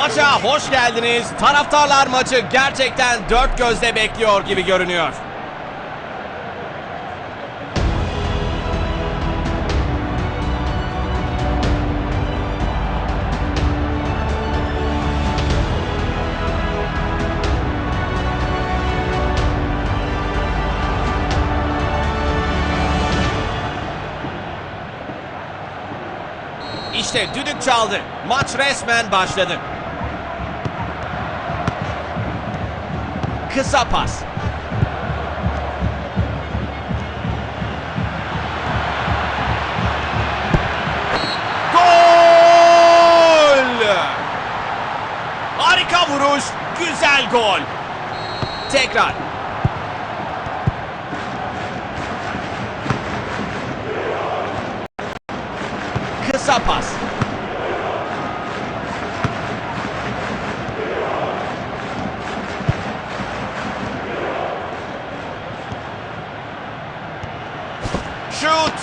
Maça hoş geldiniz. Taraftarlar maçı gerçekten dört gözle bekliyor gibi görünüyor. İşte düdük çaldı. Maç resmen başladı. Kısa pas. Gol! Harika vuruş, güzel gol. Tekrar. Kısa pas. Şut!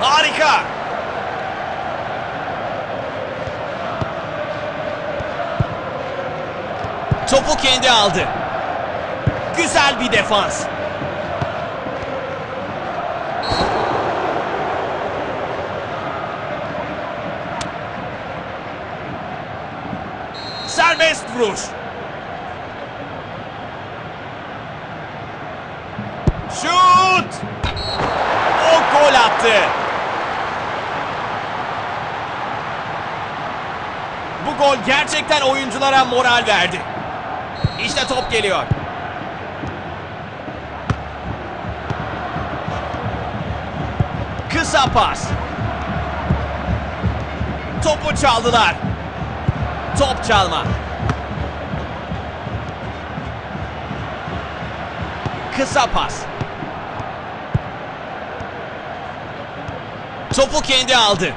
Harika! Topu kendi aldı. Güzel bir defans. Serbest vuruş. Şut! Attı. Bu gol gerçekten oyunculara moral verdi. İşte top geliyor. Kısa pas. Topu çaldılar. Top çalma. Kısa pas. Topu kendi aldı.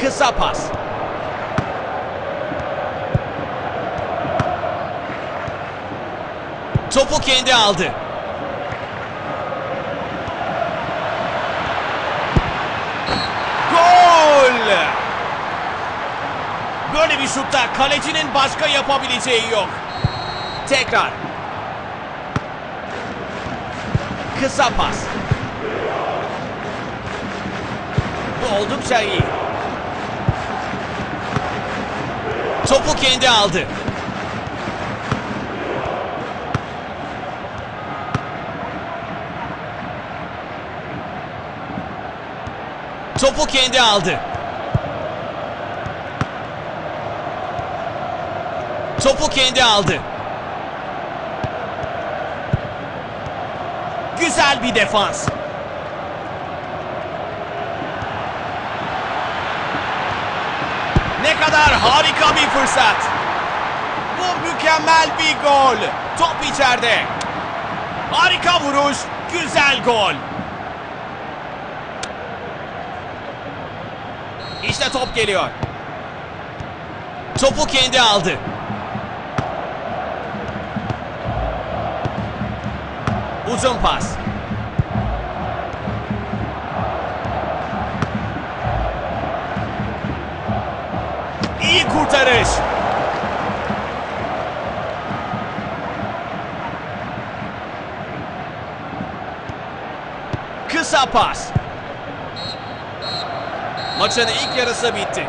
Kısa pas. Topu kendi aldı. Gol! Böyle bir şutta kalecinin başka yapabileceği yok. Tekrar. Kısa pas. Bu oldukça iyi. Topu kendi aldı. Topu kendi aldı. Topu kendi aldı. Güzel bir defans. Kadar harika bir fırsat. Bu mükemmel bir gol. Top içeride. Harika vuruş, güzel gol. İşte top geliyor. Topu kendi aldı. Uzun pas. İyi kurtarış. Kısa pas. Maçın ilk yarısı bitti.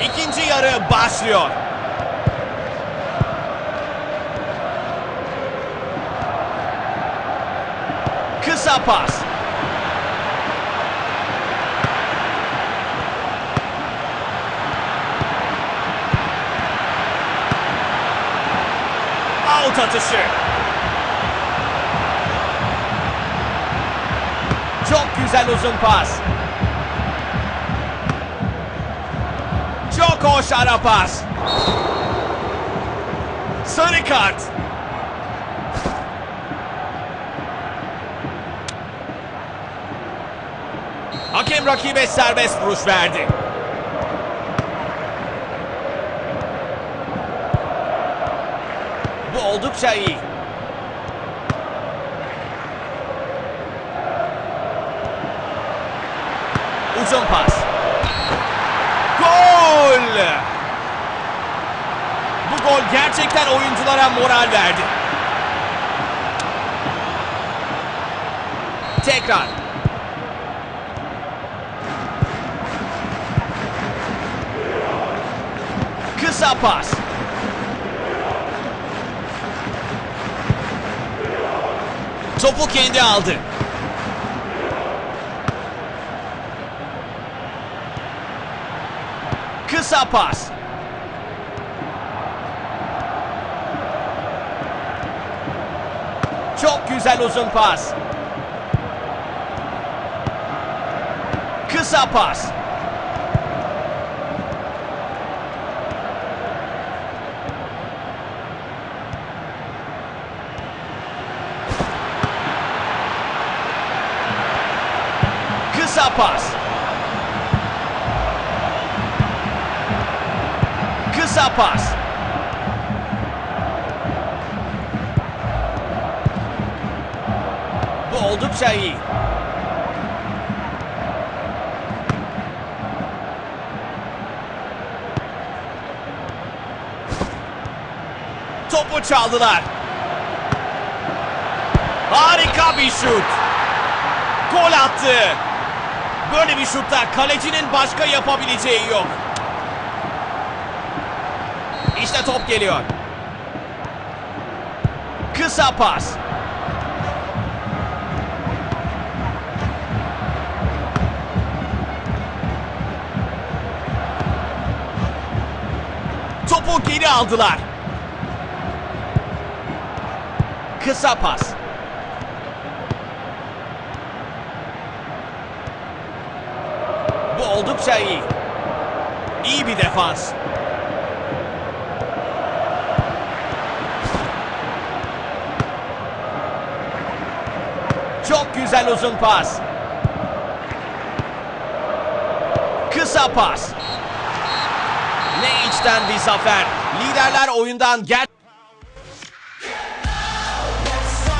İkinci yarı başlıyor. Kısa pas. Out atışı. Çok güzel uzun pas. Çok hoş ara pas. Sarı kart. Hakem rakibe serbest vuruş verdi. Bu oldukça iyi. Uzun pas. Gol! Bu gol gerçekten oyunculara moral verdi. Tekrar. Kısa pas. Topu kendi aldı. Kısa pas. Çok güzel uzun pas. Kısa pas. Kısa pas. Kısa pas. Bu oldukça iyi. Topu çaldılar. Harika bir şut. Gol attı. Böyle bir şutta kalecinin başka yapabileceği yok. İşte top geliyor. Kısa pas. Topu geri aldılar. Kısa pas. Bu oldukça iyi. İyi bir defans. Çok güzel uzun pas. Kısa pas. Ne içten bir zafer. Liderler oyundan gerçekten